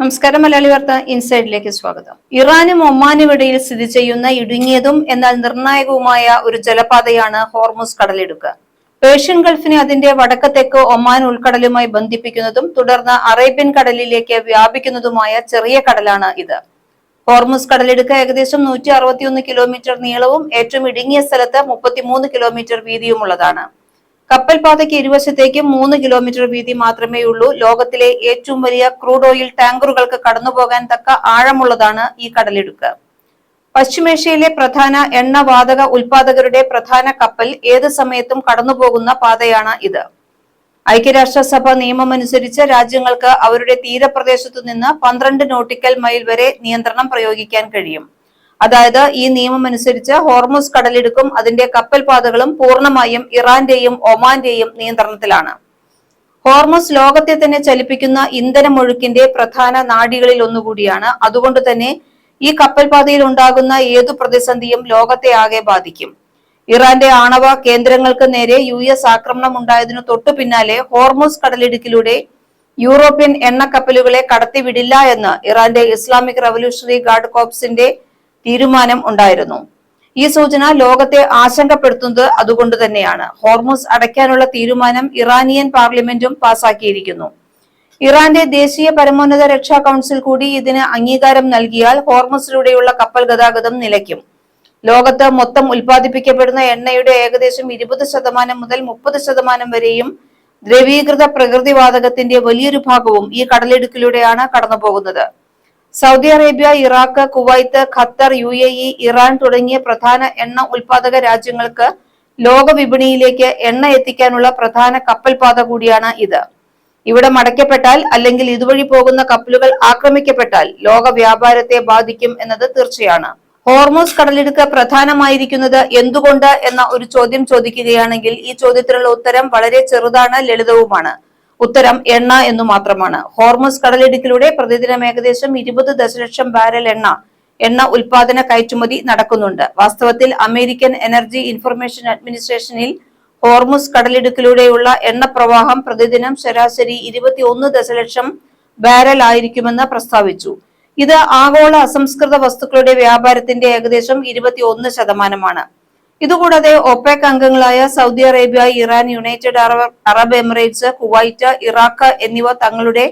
നമസ്കാരം മലയാളി വാർത്ത ഇൻസൈഡിലേക്ക് സ്വാഗതം. ഇറാനും ഒമാനും ഇടയിൽ സ്ഥിതി ചെയ്യുന്ന ഇടുങ്ങിയതും എന്നാൽ നിർണായകവുമായ ഒരു ജലപാതയാണ് ഹോർമുസ് കടലിടുക്ക്. പേർഷ്യൻ ഗൾഫിനെ അതിന്റെ വടക്ക് തെക്ക് ഒമാൻ ഉൾക്കടലുമായി ബന്ധിപ്പിക്കുന്നതും തുടർന്ന് അറേബ്യൻ കടലിലേക്ക് വ്യാപിക്കുന്നതുമായ ചെറിയ കടലാണ് ഇത്. ഹോർമുസ് കടലിടുക്ക് ഏകദേശം നൂറ്റി അറുപത്തിയൊന്ന് കിലോമീറ്റർ നീളവും ഏറ്റവും ഇടുങ്ങിയ സ്ഥലത്ത് മുപ്പത്തിമൂന്ന് കിലോമീറ്റർ വീതിയുമുള്ളതാണ്. കപ്പൽ പാതയ്ക്ക് ഇരുവശത്തേക്കും മൂന്ന് കിലോമീറ്റർ വീതി മാത്രമേ ഉള്ളൂ ലോകത്തിലെ ഏറ്റവും വലിയ ക്രൂഡ് ഓയിൽ ടാങ്കറുകൾക്ക് കടന്നുപോകാൻ തക്ക ആഴമുള്ളതാണ് ഈ കടലിടുക്ക്. പശ്ചിമേഷ്യയിലെ പ്രധാന എണ്ണവാതക ഉൽപാദകരുടെ പ്രധാന കപ്പൽ ഏത് സമയത്തും കടന്നുപോകുന്ന പാതയാണ് ഇത്. ഐക്യരാഷ്ട്രസഭ നിയമമനുസരിച്ച് രാജ്യങ്ങൾക്ക് അവരുടെ തീരപ്രദേശത്തു നിന്ന് പന്ത്രണ്ട് നോട്ടിക്കൽ മൈൽ വരെ നിയന്ത്രണം പ്രയോഗിക്കാൻ കഴിയും. അതായത് ഈ നിയമം അനുസരിച്ച് ഹോർമുസ് കടലിടുക്കും അതിന്റെ കപ്പൽ പാതകളും പൂർണമായും ഇറാന്റെയും ഒമാന്റെയും നിയന്ത്രണത്തിലാണ്. ഹോർമസ് ലോകത്തെ തന്നെ ചലിപ്പിക്കുന്ന ഇന്ധനമൊഴുക്കിന്റെ പ്രധാന നാടികളിൽ ഒന്നുകൂടിയാണ്. അതുകൊണ്ട് തന്നെ ഈ കപ്പൽ പാതയിൽ ഉണ്ടാകുന്ന ഏതു പ്രതിസന്ധിയും ലോകത്തെ ആകെ ബാധിക്കും. ഇറാന്റെ ആണവ കേന്ദ്രങ്ങൾക്ക് നേരെ യു എസ് ആക്രമണം ഉണ്ടായതിനു തൊട്ടു പിന്നാലെ ഹോർമോസ് കടലിടുക്കിലൂടെ യൂറോപ്യൻ എണ്ണക്കപ്പലുകളെ കടത്തിവിടില്ല എന്ന് ഇറാന്റെ ഇസ്ലാമിക് റവല്യൂഷണറി ഗാർഡ് കോപ്സിന്റെ തീരുമാനം ഉണ്ടായിരുന്നു. ഈ സൂചന ലോകത്തെ ആശങ്കപ്പെടുത്തുന്നത് അതുകൊണ്ട് തന്നെയാണ്. ഹോർമുസ് അടയ്ക്കാനുള്ള തീരുമാനം ഇറാനിയൻ പാർലമെന്റും പാസാക്കിയിരിക്കുന്നു. ഇറാന്റെ ദേശീയ പരമോന്നത രക്ഷാ കൗൺസിൽ കൂടി ഇതിന് അംഗീകാരം നൽകിയാൽ ഹോർമുസിലൂടെയുള്ള കപ്പൽ ഗതാഗതം നിലയ്ക്കും. ലോകത്ത് മൊത്തം ഉൽപ്പാദിപ്പിക്കപ്പെടുന്ന എണ്ണയുടെ ഏകദേശം ഇരുപത് ശതമാനം മുതൽ മുപ്പത് ശതമാനം വരെയും ദ്രവീകൃത പ്രകൃതിവാതകത്തിന്റെ വലിയൊരു ഭാഗവും ഈ കടലിടുക്കിലൂടെയാണ് കടന്നുപോകുന്നത്. Saudi Arabia Iraq Kuwait Qatar U A E Iran തുടങ്ങിയ പ്രധാന എണ്ണ ഉൽപാദക രാജ്യങ്ങൾക്ക് ലോക വിപണിയിലേക്ക് എണ്ണ എത്തിക്കാനുള്ള പ്രധാന കപ്പൽ പാത കൂടിയാണ് ഇത്. ഇവിടെ മടക്കപ്പെട്ടാൽ അല്ലെങ്കിൽ ഇതുവഴി പോകുന്ന കപ്പലുകൾ ആക്രമിക്കപ്പെട്ടാൽ ലോക വ്യാപാരത്തെ ബാധിക്കും എന്നത് തീർച്ചയാണ്. ഹോർമോസ് കടലിടുക്ക് പ്രധാനമായിരിക്കുന്നത് എന്തുകൊണ്ട് എന്ന ഒരു ചോദ്യം ചോദിക്കുകയാണെങ്കിൽ ഈ ചോദ്യത്തിനുള്ള ഉത്തരം വളരെ ചെറുതാണ് ലളിതവുമാണ്. ഉത്തരം എണ്ണ എന്നു മാത്രമാണ്. ഹോർമസ് കടലിടുക്കിലൂടെ പ്രതിദിനം ഏകദേശം ഇരുപത് ദശലക്ഷം ബാരൽ എണ്ണ എണ്ണ ഉൽപാദന കയറ്റുമതി നടക്കുന്നുണ്ട്. വാസ്തവത്തിൽ അമേരിക്കൻ എനർജി ഇൻഫർമേഷൻ അഡ്മിനിസ്ട്രേഷനിൽ ഹോർമുസ് കടലിടുക്കിലൂടെയുള്ള എണ്ണ പ്രവാഹം പ്രതിദിനം ശരാശരി ഇരുപത്തിയൊന്ന് ദശലക്ഷം ബാരൽ ആയിരിക്കുമെന്ന് പ്രസ്താവിച്ചു. ഇത് ആഗോള അസംസ്കൃത വസ്തുക്കളുടെ വ്യാപാരത്തിന്റെ ഏകദേശം ഇരുപത്തിയൊന്ന് ശതമാനമാണ്. ഇതുകൂടാതെ ഒപെക് അംഗങ്ങളായ Saudi Arabia Iran United Arab Emirates Kuwait Iraq എന്നിവ തങ്ങളുടെ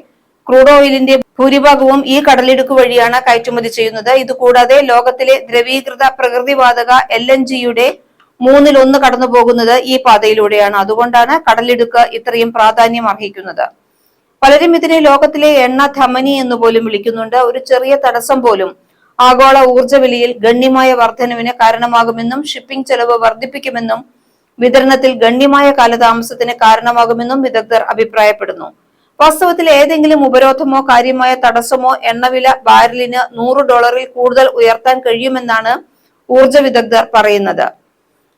ക്രൂഡ് ഓയിലിന്റെ ഭൂരിഭാഗവും ഈ കടലിടുക്ക് വഴിയാണ് കയറ്റുമതി ചെയ്യുന്നത്. ഇതുകൂടാതെ ലോകത്തിലെ ദ്രവീകൃത പ്രകൃതിവാതക എൽ എൻ ജിയുടെ മൂന്നിൽ ഒന്ന് കടന്നു പോകുന്നത് ഈ പാതയിലൂടെയാണ്. അതുകൊണ്ടാണ് കടലിടുക്ക് ഇത്രയും പ്രാധാന്യം അർഹിക്കുന്നത്. പലരും ഇതിനെ ലോകത്തിലെ എണ്ണ ധമനി എന്ന് പോലും വിളിക്കുന്നുണ്ട്. ഒരു ചെറിയ തടസ്സം പോലും ആഗോള ഊർജ വിലയിൽ ഗണ്യമായ വർധനവിന് കാരണമാകുമെന്നും ഷിപ്പിംഗ് ചെലവ് വർദ്ധിപ്പിക്കുമെന്നും വിതരണത്തിൽ ഗണ്യമായ കാലതാമസത്തിന് കാരണമാകുമെന്നും വിദഗ്ധർ അഭിപ്രായപ്പെടുന്നു. വാസ്തവത്തിൽ ഏതെങ്കിലും ഉപരോധമോ കാര്യമായ തടസ്സമോ എണ്ണവില ബാരലിന് നൂറ് ഡോളറിൽ കൂടുതൽ ഉയർത്താൻ കഴിയുമെന്നാണ് ഊർജ വിദഗ്ധർ പറയുന്നത്.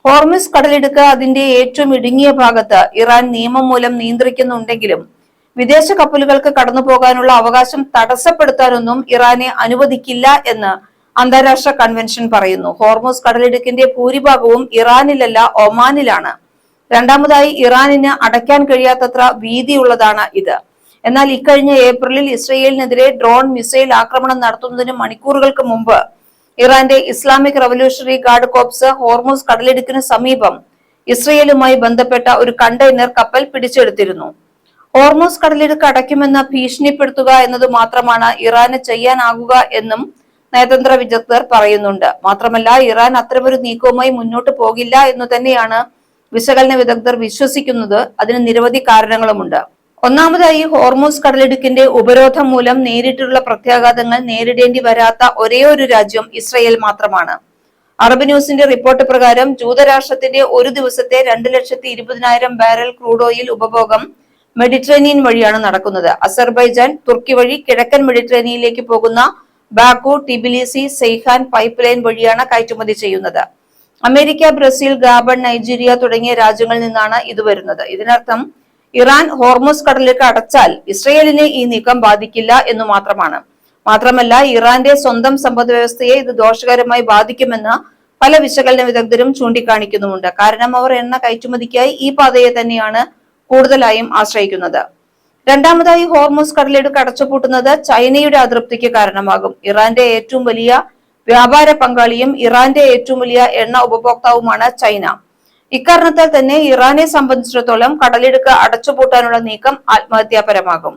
ഹോർമിസ് കടലിടുക്ക് അതിന്റെ ഏറ്റവും ഇടുങ്ങിയ ഭാഗത്ത് ഇറാൻ നിയമം മൂലം നിയന്ത്രിക്കുന്നുണ്ടെങ്കിലും വിദേശ കപ്പലുകൾക്ക് കടന്നു പോകാനുള്ള അവകാശം തടസ്സപ്പെടുത്താനൊന്നും ഇറാനെ അനുവദിക്കില്ല എന്ന് അന്താരാഷ്ട്ര കൺവെൻഷൻ പറയുന്നു. ഹോർമോസ് കടലിടുക്കിന്റെ ഭൂരിഭാഗവും ഇറാനിലല്ല ഒമാനിലാണ്. രണ്ടാമതായി ഇറാനിന് അടയ്ക്കാൻ കഴിയാത്തത്ര വീതിയുള്ളതാണ് ഇത്. എന്നാൽ ഇക്കഴിഞ്ഞ ഏപ്രിലിൽ ഇസ്രയേലിനെതിരെ ഡ്രോൺ മിസൈൽ ആക്രമണം നടത്തുന്നതിന് മണിക്കൂറുകൾക്ക് മുമ്പ് ഇറാന്റെ Islamic Revolutionary Guard Corps Hormuz കടലിടുക്കിന് സമീപം ഇസ്രയേലുമായി ബന്ധപ്പെട്ട ഒരു കണ്ടെയ്നർ കപ്പൽ പിടിച്ചെടുത്തിരുന്നു. ഹോർമോസ് കടലിടുക്ക് അടയ്ക്കുമെന്ന് ഭീഷണിപ്പെടുത്തുക എന്നത് മാത്രമാണ് ഇറാന് ചെയ്യാനാകുക എന്നും നയതന്ത്ര വിദഗ്ധർ പറയുന്നുണ്ട്. മാത്രമല്ല ഇറാൻ അത്തരമൊരു നീക്കവുമായി മുന്നോട്ട് പോകില്ല എന്ന് തന്നെയാണ് വിശകലന വിദഗ്ധർ വിശ്വസിക്കുന്നത്. അതിന് നിരവധി കാരണങ്ങളുമുണ്ട്. ഒന്നാമതായി ഹോർമോസ് കടലിടുക്കിന്റെ ഉപരോധം മൂലം നേരിട്ടുള്ള പ്രത്യാഘാതങ്ങൾ നേരിടേണ്ടി വരാത്ത ഒരേ ഒരു രാജ്യം ഇസ്രയേൽ മാത്രമാണ്. അറബ് ന്യൂസിന്റെ റിപ്പോർട്ട് പ്രകാരം ജൂതരാഷ്ട്രത്തിന്റെ ഒരു ദിവസത്തെ രണ്ട് ലക്ഷത്തി ഇരുപതിനായിരം ബാരൽ ക്രൂഡ് ഓയിൽ ഉപഭോഗം മെഡിറ്ററേനിയൻ വഴിയാണ് നടക്കുന്നത്. അസർബൈജാൻ തുർക്കി വഴി കിഴക്കൻ മെഡിറ്ററേനിയയിലേക്ക് പോകുന്ന Baku Tbilisi Ceyhan pipeline വഴിയാണ് കയറ്റുമതി ചെയ്യുന്നത്. അമേരിക്ക ബ്രസീൽ ഗാബൺ നൈജീരിയ തുടങ്ങിയ രാജ്യങ്ങളിൽ നിന്നാണ് ഇത് വരുന്നത്. ഇതിനർത്ഥം ഇറാൻ ഹോർമോസ് കടലിലേക്ക് അടച്ചാൽ ഇസ്രയേലിനെ ഈ നീക്കം ബാധിക്കില്ല എന്നു മാത്രമാണ്. മാത്രമല്ല ഇറാന്റെ സ്വന്തം സമ്പദ് വ്യവസ്ഥയെ ഇത് ദോഷകരമായി ബാധിക്കുമെന്ന് പല വിശകലന വിദഗ്ധരും ചൂണ്ടിക്കാണിക്കുന്നുമുണ്ട്. കാരണം അവർ എണ്ണ കയറ്റുമതിക്കായി ഈ പാതയെ തന്നെയാണ് കൂടുതലായും ആശ്രയിക്കുന്നത്. രണ്ടാമതായി ഹോർമോസ് കടലിടുക്ക് അടച്ചുപൂട്ടുന്നത് ചൈനയുടെ അതൃപ്തിക്ക് കാരണമാകും. ഇറാന്റെ ഏറ്റവും വലിയ വ്യാപാര പങ്കാളിയും ഇറാന്റെ ഏറ്റവും വലിയ എണ്ണ ഉപഭോക്താവുമാണ് ചൈന. ഇക്കാരണത്താൽ തന്നെ ഇറാനെ സംബന്ധിച്ചിടത്തോളം കടലിടുക്ക് അടച്ചുപൂട്ടാനുള്ള നീക്കം ആത്മഹത്യാപരമാകും.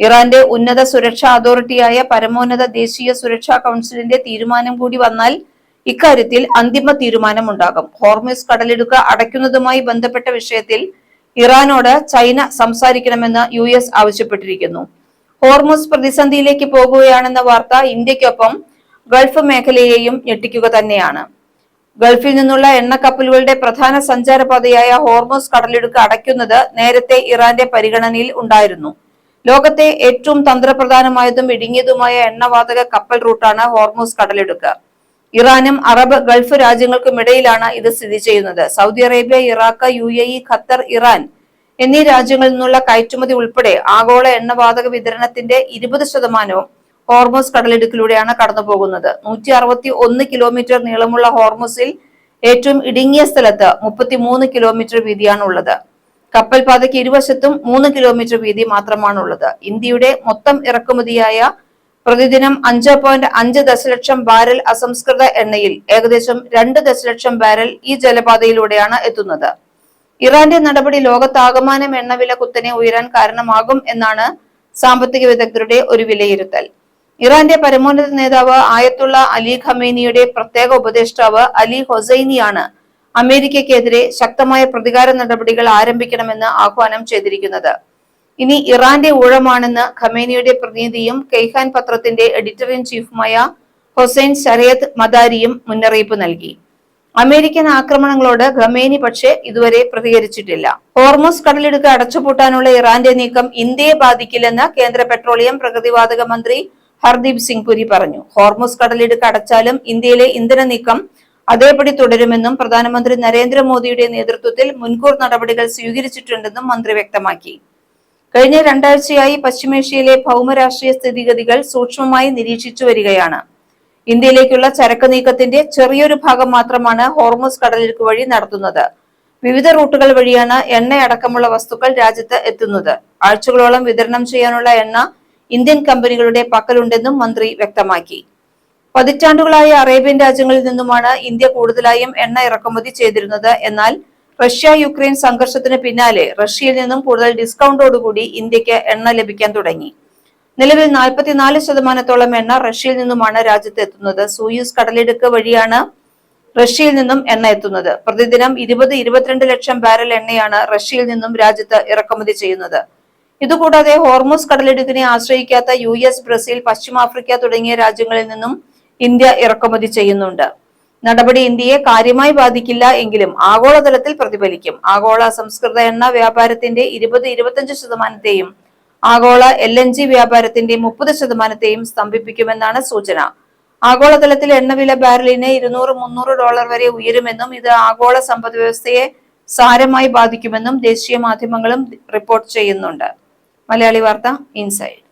ഇറാന്റെ ഉന്നത സുരക്ഷാ അതോറിറ്റിയായ പരമോന്നത ദേശീയ സുരക്ഷാ കൗൺസിലിന്റെ തീരുമാനം കൂടി വന്നാൽ ഇക്കാര്യത്തിൽ അന്തിമ തീരുമാനമുണ്ടാകും. ഹോർമിസ് കടലിടുക്ക് അടയ്ക്കുന്നതുമായി ബന്ധപ്പെട്ട വിഷയത്തിൽ ഇറാനോട് ചൈന സംസാരിക്കണമെന്ന് യു എസ് ആവശ്യപ്പെട്ടിരിക്കുന്നു. ഹോർമുസ് പ്രതിസന്ധിയിലേക്ക് പോകുകയാണെന്ന വാർത്ത ഇന്ത്യക്കൊപ്പം ഗൾഫ് മേഖലയെയും ഞെട്ടിക്കുക തന്നെയാണ്. ഗൾഫിൽ നിന്നുള്ള എണ്ണക്കപ്പലുകളുടെ പ്രധാന സഞ്ചാരപാതയായ ഹോർമോസ് കടലിടുക്ക് അടയ്ക്കുന്നത് നേരത്തെ ഇറാന്റെ പരിഗണനയിൽ ഉണ്ടായിരുന്നു. ലോകത്തെ ഏറ്റവും തന്ത്രപ്രധാനമായതും ഇടുങ്ങിയതുമായ എണ്ണവാതക കപ്പൽ റൂട്ടാണ് ഹോർമോസ് കടലിടുക്ക്. ഇറാനും അറബ് ഗൾഫ് രാജ്യങ്ങൾക്കുമിടയിലാണ് ഇത് സ്ഥിതി ചെയ്യുന്നത്. Saudi Arabia Iraq U A E Qatar Iran എന്നീ രാജ്യങ്ങളിൽ നിന്നുള്ള കയറ്റുമതി ഉൾപ്പെടെ ആഗോള എണ്ണവാതക വിതരണത്തിന്റെ ഇരുപത് ശതമാനവും ഹോർമോസ് കടലിടുക്കിലൂടെയാണ് കടന്നുപോകുന്നത്. നൂറ്റി അറുപത്തി ഒന്ന് കിലോമീറ്റർ നീളമുള്ള ഹോർമോസിൽ ഏറ്റവും ഇടുങ്ങിയ സ്ഥലത്ത് മുപ്പത്തിമൂന്ന് കിലോമീറ്റർ വീതിയാണ് ഉള്ളത് കപ്പൽ പാതയ്ക്ക് ഇരുവശത്തും മൂന്ന് കിലോമീറ്റർ വീതി മാത്രമാണുള്ളത്. ഇന്ത്യയുടെ മൊത്തം ഇറക്കുമതിയായ പ്രതിദിനം അഞ്ച് പോയിന്റ് അഞ്ച് ദശലക്ഷം ബാരൽ അസംസ്കൃത എണ്ണയിൽ ഏകദേശം രണ്ട് ദശലക്ഷം ബാരൽ ഈ ജലപാതയിലൂടെയാണ് എത്തുന്നത്. ഇറാന്റെ നടപടി ലോകത്താകമാനം എണ്ണവില കുത്തനെ ഉയരാൻ കാരണമാകും എന്നാണ് സാമ്പത്തിക വിദഗ്ധരുടെ ഒരു വിലയിരുത്തൽ. ഇറാന്റെ പരമോന്നത നേതാവ് ആയത്തുള്ള അലി ഖമേനിയുടെ പ്രത്യേക ഉപദേഷ്ടാവ് അലി ഹൊസൈനിയാണ് അമേരിക്കയ്ക്കെതിരെ ശക്തമായ പ്രതികാര നടപടികൾ ആരംഭിക്കണമെന്ന് ആഹ്വാനം ചെയ്തിരിക്കുന്നത്. ഇനി ഇറാന്റെ ഊഴമാണെന്ന് ഖമേനിയുടെ പ്രതിനിധിയും കെയ്ഹാൻ പത്രത്തിന്റെ എഡിറ്റർ ഇൻ ചീഫുമായ ഹൊസൈൻ ശരയത് മദാരിയും മുന്നറിയിപ്പ് നൽകി. അമേരിക്കൻ ആക്രമണങ്ങളോട് ഖമേനി പക്ഷേ ഇതുവരെ പ്രതികരിച്ചിട്ടില്ല. ഹോർമോസ് കടലിടുക്ക് അടച്ചുപൂട്ടാനുള്ള ഇറാന്റെ നീക്കം ഇന്ത്യയെ ബാധിക്കില്ലെന്ന് കേന്ദ്ര പെട്രോളിയം പ്രകൃതിവാതക മന്ത്രി ഹർദീപ് സിംഗ് പുരി പറഞ്ഞു. ഹോർമോസ് കടലിടുക്ക് അടച്ചാലും ഇന്ത്യയിലെ ഇന്ധന നീക്കം അതേപടി തുടരുമെന്നും പ്രധാനമന്ത്രി നരേന്ദ്രമോദിയുടെ നേതൃത്വത്തിൽ മുൻകൂർ നടപടികൾ സ്വീകരിച്ചിട്ടുണ്ടെന്നും മന്ത്രി വ്യക്തമാക്കി. കഴിഞ്ഞ രണ്ടാഴ്ചയായി പശ്ചിമേഷ്യയിലെ ഭൗമരാഷ്ട്രീയ സ്ഥിതിഗതികൾ സൂക്ഷ്മമായി നിരീക്ഷിച്ചു വരികയാണ്. ഇന്ത്യയിലേക്കുള്ള ചരക്ക് നീക്കത്തിന്റെ ചെറിയൊരു ഭാഗം മാത്രമാണ് ഹോർമോസ് കടലിടുക്ക് വഴി നടത്തുന്നത്. വിവിധ റൂട്ടുകൾ വഴിയാണ് എണ്ണ അടക്കമുള്ള വസ്തുക്കൾ രാജ്യത്ത് എത്തുന്നത്. ആഴ്ചകളോളം വിതരണം ചെയ്യാനുള്ള എണ്ണ ഇന്ത്യൻ കമ്പനികളുടെ പക്കലുണ്ടെന്നും മന്ത്രി വ്യക്തമാക്കി. പതിറ്റാണ്ടുകളായി അറേബ്യൻ രാജ്യങ്ങളിൽ നിന്നുമാണ് ഇന്ത്യ കൂടുതലായും എണ്ണ ഇറക്കുമതി ചെയ്തിരുന്നത്. എന്നാൽ റഷ്യ യുക്രൈൻ സംഘർഷത്തിന് പിന്നാലെ റഷ്യയിൽ നിന്നും കൂടുതൽ ഡിസ്കൗണ്ടോടുകൂടി ഇന്ത്യയ്ക്ക് എണ്ണ ലഭിക്കാൻ തുടങ്ങി. നിലവിൽ നാൽപ്പത്തിനാല് ശതമാനത്തോളം എണ്ണ റഷ്യയിൽ നിന്നുമാണ് രാജ്യത്ത് എത്തുന്നത് സൂയിസ് കടലിടുക്ക് വഴിയാണ് റഷ്യയിൽ നിന്നും എണ്ണ എത്തുന്നത്. പ്രതിദിനം ഇരുപത് ഇരുപത്തിരണ്ട് ലക്ഷം ബാരൽ എണ്ണയാണ് റഷ്യയിൽ നിന്നും രാജ്യത്ത് ഇറക്കുമതി ചെയ്യുന്നത്. ഇതുകൂടാതെ ഹോർമോസ് കടലിടുക്കിനെ ആശ്രയിക്കാത്ത യു എസ് ബ്രസീൽ പശ്ചിമാഫ്രിക്ക തുടങ്ങിയ രാജ്യങ്ങളിൽ നിന്നും ഇന്ത്യ ഇറക്കുമതി ചെയ്യുന്നുണ്ട്. നടപടി ഇന്ത്യയെ കാര്യമായി ബാധിക്കില്ല എങ്കിലും ആഗോളതലത്തിൽ പ്രതിഫലിക്കും. ആഗോള സംസ്കൃത എണ്ണ വ്യാപാരത്തിന്റെ ഇരുപത് ഇരുപത്തിയഞ്ച് ശതമാനത്തെയും ആഗോള എൽ എൻ ജി വ്യാപാരത്തിന്റെ മുപ്പത് ശതമാനത്തെയും സ്തംഭിപ്പിക്കുമെന്നാണ് സൂചന. ആഗോളതലത്തിൽ എണ്ണവില ബാരലിന് ഇരുന്നൂറ് മുന്നൂറ് ഡോളർ വരെ ഉയരുമെന്നും ഇത് ആഗോള സമ്പദ് വ്യവസ്ഥയെ സാരമായി ബാധിക്കുമെന്നും ദേശീയ മാധ്യമങ്ങളും റിപ്പോർട്ട് ചെയ്യുന്നുണ്ട്. മലയാളി വാർത്ത ഇൻസൈഡ്.